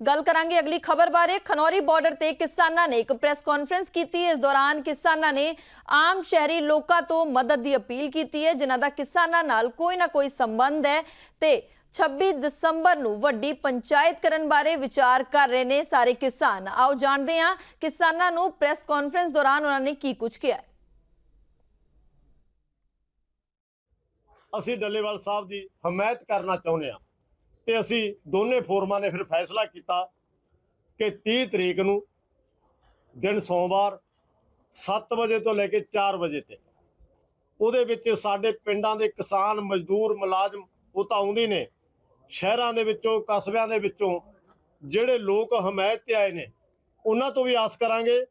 ਗੱਲ ਕਰਾਂਗੇ ਅਗਲੀ ਖਬਰ ਬਾਰੇ। ਖਨੌਰੀ ਬਾਰਡਰ ਤੇ ਕਿਸਾਨਾਂ ਨੇ ਇੱਕ ਪ੍ਰੈਸ ਕਾਨਫਰੰਸ ਕੀਤੀ। ਇਸ ਦੌਰਾਨ ਕਿਸਾਨਾਂ ਨੇ ਆਮ ਸ਼ਹਿਰੀ ਲੋਕਾਂ ਤੋਂ ਮਦਦ ਦੀ ਅਪੀਲ ਕੀਤੀ ਹੈ। ਜਿਨ੍ਹਾਂ ਦਾ ਕਿਸਾਨਾਂ ਨਾਲ ਕੋਈ ਨਾ ਕੋਈ ਸੰਬੰਧ ਹੈ ਤੇ 26 ਦਸੰਬਰ ਨੂੰ ਵੱਡੀ ਪੰਚਾਇਤ ਕਰਨ ਬਾਰੇ ਵਿਚਾਰ ਕਰ ਰਹੇ ਨੇ ਸਾਰੇ ਕਿਸਾਨ। ਆਓ ਜਾਣਦੇ ਹਾਂ ਕਿਸਾਨਾਂ ਨੂੰ ਪ੍ਰੈਸ ਕਾਨਫਰੰਸ ਦੌਰਾਨ ਉਹਨਾਂ ਨੇ ਕੀ ਕੁਝ ਕਿਹਾ ਅਸੀਂ ਡੱਲੇਵਾਲ ਸਾਹਿਬ ਦੀ ਹਮਾਇਤ ਕਰਨਾ ਚਾਹੁੰਦੇ ਹਾਂ। ਤੇ ਅਸੀਂ ਦੋਨੇ ਫੋਰਮਾਂ ਨੇ ਫਿਰ ਫੈਸਲਾ ਕੀਤਾ ਕਿ 30 ਤਰੀਕ ਨੂੰ ਦਿਨ ਸੋਮਵਾਰ 7 ਵਜੇ ਤੋਂ ਲੈ ਕੇ 4 ਵਜੇ ਤੇ ਉਹਦੇ ਵਿੱਚ ਸਾਡੇ ਪਿੰਡਾਂ ਦੇ ਕਿਸਾਨ ਮਜ਼ਦੂਰ ਮੁਲਾਜ਼ਮ ਉਹ ਤਾਂ ਆਉਂਦੇ ਨੇ। ਸ਼ਹਿਰਾਂ ਦੇ ਵਿੱਚੋਂ, ਕਸਬਿਆਂ ਦੇ ਵਿੱਚੋਂ ਜਿਹੜੇ ਲੋਕ ਹਮਾਇਤ ਤੇ ਆਏ ਨੇ, ਉਹਨਾਂ ਤੋਂ ਵੀ ਆਸ ਕਰਾਂਗੇ,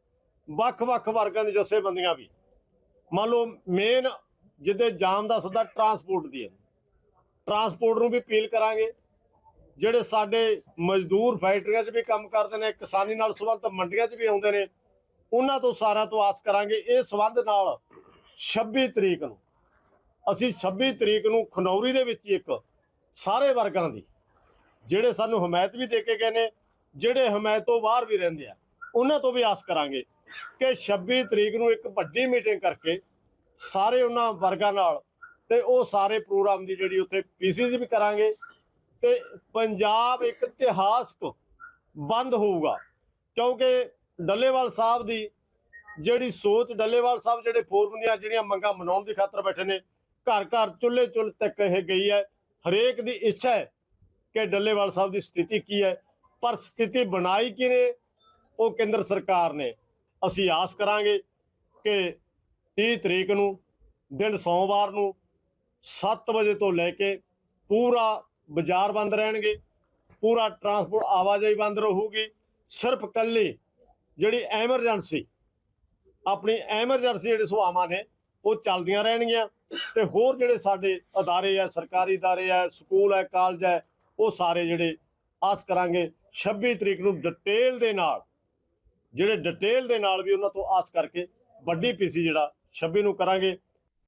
ਵੱਖ-ਵੱਖ ਵਰਗਾਂ ਦੇ ਜਥੇਬੰਦੀਆਂ ਵੀ। ਮੰਨ ਲਓ ਮੇਨ ਜਿਹਦੇ ਜਾਮ ਦਾ ਸੱਦਾ ਟਰਾਂਸਪੋਰਟ ਦੀ ਹੈ। ਟਰਾਂਸਪੋਰਟ ਨੂੰ ਵੀ ਅਪੀਲ ਕਰਾਂਗੇ। ਜਿਹੜੇ ਸਾਡੇ ਮਜ਼ਦੂਰ ਫੈਕਟਰੀਆਂ 'ਚ ਵੀ ਕੰਮ ਕਰਦੇ ਨੇ, ਕਿਸਾਨੀ ਨਾਲ ਸੰਬੰਧਤ ਮੰਡੀਆਂ 'ਚ ਵੀ ਆਉਂਦੇ ਨੇ, ਉਹਨਾਂ ਤੋਂ ਸਾਰਿਆਂ ਤੋਂ ਆਸ ਕਰਾਂਗੇ ਇਹ ਸੰਬੰਧ ਨਾਲ 26 ਤਰੀਕ ਨੂੰ, ਅਸੀਂ 26 ਤਰੀਕ ਨੂੰ ਖਨੌਰੀ ਦੇ ਵਿੱਚ ਇੱਕ ਸਾਰੇ ਵਰਗਾਂ ਦੀ, ਜਿਹੜੇ ਸਾਨੂੰ ਹਮਾਇਤ ਵੀ ਦੇ ਕੇ ਗਏ ਨੇ, ਜਿਹੜੇ ਹਮਾਇਤ ਤੋਂ ਬਾਹਰ ਵੀ ਰਹਿੰਦੇ ਆ, ਉਹਨਾਂ ਤੋਂ ਵੀ ਆਸ ਕਰਾਂਗੇ ਕਿ 26 ਤਰੀਕ ਨੂੰ ਇੱਕ ਵੱਡੀ ਮੀਟਿੰਗ ਕਰਕੇ ਸਾਰੇ ਉਹਨਾਂ ਵਰਗਾਂ ਨਾਲ ਤੇ ਉਹ ਸਾਰੇ ਪ੍ਰੋਗਰਾਮ ਦੀ ਜਿਹੜੀ ਉੱਥੇ ਪੀਸੀਸੀ ਵੀ ਕਰਾਂਗੇ ਤੇ ਪੰਜਾਬ ਇੱਕ ਇਤਿਹਾਸਕ ਬੰਦ ਹੋਊਗਾ। ਕਿਉਂਕਿ ਡੱਲੇਵਾਲ ਸਾਹਿਬ ਦੀ ਜਿਹੜੀ ਸੋਚ, ਡੱਲੇਵਾਲ ਸਾਹਿਬ ਜਿਹੜੇ ਫੋਰਮ ਦੀਆਂ ਜਿਹੜੀਆਂ ਮੰਗਾਂ ਮਨਾਉਣ ਦੀ ਖਾਤਰ ਬੈਠੇ ਨੇ, ਘਰ ਘਰ ਚੁੱਲ੍ਹੇ ਚੁੱਲ੍ਹ ਤੱਕ ਇਹ ਗਈ ਹੈ। ਹਰੇਕ ਦੀ ਇੱਛਾ ਹੈ ਕਿ ਡੱਲੇਵਾਲ ਸਾਹਿਬ ਦੀ ਸਥਿਤੀ ਕੀ ਹੈ। ਪਰ ਸਥਿਤੀ ਬਣਾਈ ਕਿਨੇ ਉਹ ਕੇਂਦਰ ਸਰਕਾਰ ਨੇ। ਅਸੀਂ ਆਸ ਕਰਾਂਗੇ ਕਿ 30 ਤਰੀਕ ਨੂੰ, ਦਿਨ ਸੋਮਵਾਰ ਨੂੰ 7 ਵਜੇ ਤੋਂ ਲੈ ਕੇ ਪੂਰਾ ਬਾਜ਼ਾਰ ਬੰਦ ਰਹਿਣਗੇ, ਪੂਰਾ ਟਰਾਂਸਪੋਰਟ ਆਵਾਜਾਈ ਬੰਦ ਰਹੂਗੀ। ਸਿਰਫ ਕੱਲੀ ਜਿਹੜੀ ਐਮਰਜੈਂਸੀ ਆਪਣੀ ਐਮਰਜੈਂਸੀ ਜਿਹੜੇ ਸੁਆਵਾਂ ਨੇ, ਉਹ ਚੱਲਦੀਆਂ ਰਹਿਣਗੀਆਂ। ਤੇ ਹੋਰ ਜਿਹੜੇ ਸਾਡੇ ਅਦਾਰੇ ਆ, ਸਰਕਾਰੀ ਅਦਾਰੇ ਆ, ਸਕੂਲ ਹੈ ਕਾਲਜ ਹੈ ਉਹ ਸਾਰੇ ਜਿਹੜੇ ਆਸ ਕਰਾਂਗੇ 26 ਤਰੀਕ ਨੂੰ ਡਿਟੇਲ ਦੇ ਨਾਲ, ਜਿਹੜੇ ਡਿਟੇਲ ਦੇ ਨਾਲ ਵੀ ਉਹਨਾਂ ਤੋਂ ਆਸ ਕਰਕੇ ਵੱਡੀ ਪੀਸੀ ਜਿਹੜਾ 26 ਨੂੰ ਕਰਾਂਗੇ।